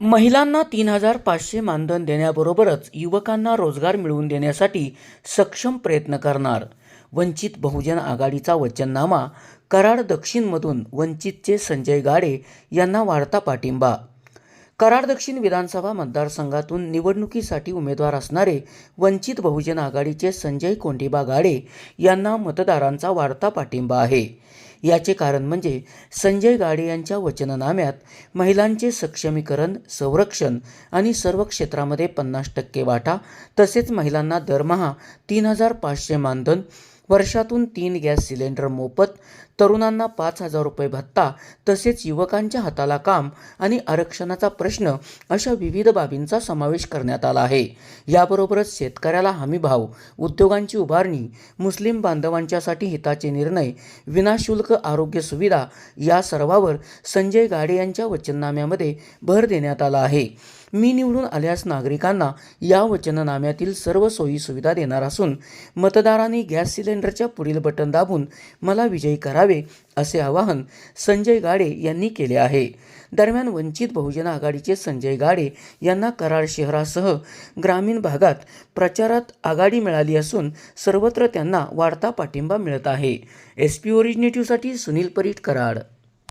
महिलांना तीन हजार पाचशे मानधन देण्याबरोबरच युवकांना रोजगार मिळवून देण्यासाठी सक्षम प्रयत्न करणार. वंचित बहुजन आघाडीचा वचननामा कराड दक्षिणमधून वंचितचे संजय गाडे यांना वाढता पाठिंबा. कराड दक्षिण विधानसभा मतदारसंघातून निवडणुकीसाठी उमेदवार असणारे वंचित बहुजन आघाडीचे संजय कोंडिबा गाडे यांना मतदारांचा वाढता पाठिंबा आहे. याचे कारण म्हणजे संजय गाडे यांच्या वचननाम्यात महिलांचे सक्षमीकरण संरक्षण आणि सर्व क्षेत्रामध्ये पन्नास टक्के वाटा तसेच महिलांना दरमहा तीन हजार पाचशे मानधन वर्षातून तीन गॅस सिलेंडर मोफत तरुणांना पाच हजार रुपये भत्ता तसेच युवकांच्या हाताला काम आणि आरक्षणाचा प्रश्न अशा विविध बाबींचा समावेश करण्यात आला आहे. याबरोबरच शेतकऱ्याला हमी भाव उद्योगांची उभारणी मुस्लिम बांधवांच्यासाठी हिताचे निर्णय विनाशुल्क आरोग्य सुविधा या सर्वावर संजय गाडे यांच्या वचननाम्यामध्ये भर देण्यात आला आहे. मी निवडून आल्यास नागरिकांना या वचननाम्यातील सर्व सोयी सुविधा देणार असून मतदारांनी गॅस सिलेंडर सिलेंडरच्या पुढील बटन दाबून मला विजयी करावे असे आवाहन संजय गाडे यांनी केले आहे. दरम्यान वंचित बहुजन आघाडीचे संजय गाडे यांना कराड शहरासह ग्रामीण भागात प्रचारात आघाडी मिळाली असून सर्वत्र त्यांना वाढता पाठिंबा मिळत आहे. एस पी ओरिजिनेटिव्हसाठी सुनील परीट कराड.